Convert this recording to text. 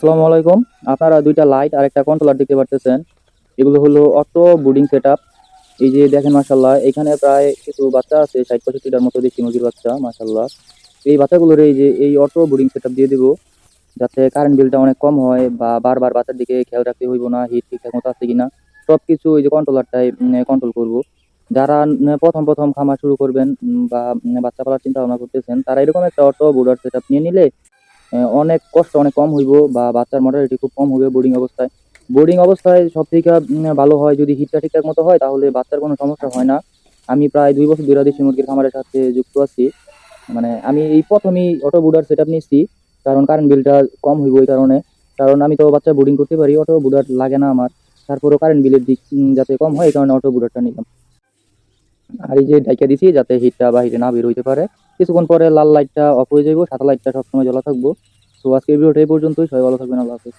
আসসালামু আলাইকুম। আপনারা দুইটা লাইট আর একটা কন্ট্রোলার দেখতে পারতেছেন। এগুলো হলো অটো বোর্ডিং সেট এই যে দেখেন মাসাল্লাহ এখানে প্রায় কিছু বাচ্চা আছে, ষাট, পঁয়ষট্টিটার মতো দেখি মুরগির বাচ্চা মাসাল্লাহ এই বাচ্চাগুলোর এই যে, এই অটো বোর্ডিং সেট দিয়ে দেবো, যাতে কারেন্ট বিলটা অনেক কম হয় বা বারবার বাচ্চার দিকে খেয়াল রাখতে হইব না হিট ঠিকঠাক মতো আছে কিনা। সব কিছু ওই যে কন্ট্রোলারটাই কন্ট্রোল করব। যারা প্রথম প্রথম খামার শুরু করবেন বা বাচ্চা পালার চিন্তা ভাবনা করতেছেন, তারা এরকম একটা অটো বোর্ডার সেট নিয়ে নিলে অনেক কষ্ট, অনেক কম হইব বা বাচ্চার মর্টালিটি খুব কম হবে বোর্ডিং অবস্থায়। বোর্ডিং অবস্থায় সব থেকে ভালো হয় যদি হিটটা ঠিকঠাক মতো হয়, তাহলে বাচ্চার কোনো সমস্যা হয় না। আমি প্রায় দুই বছর ধরে দেশি মুরগির খামারের সাথে যুক্ত আছি। মানে আমি এই প্রথমেই অটো বুডার সেট আপ নিচ্ছি কারণ কারেন্ট বিলটা কম হইব এই কারণে। কারণ আমি তো বাচ্চা বোর্ডিং করতে পারি অটো বুডার লাগে না আমার। তারপরেও কারেন্ট বিলের দিক যাতে কম হয়, এই কারণে অটো বুডারটা নিলাম। আর এই যে ডাইকা দিছি, যাতে হিটটা বা হিটে না বের হইতে পারে। কিছুক্ষণ পরে লাল লাইটটা অফ হয়ে যাব সাদা লাইটটা সবসময় জ্বলা থাকব। তো আজকে ভিডিওটা এই পর্যন্তই, সবাই ভালো থাকবেন, আল্লাহ হাফেজ।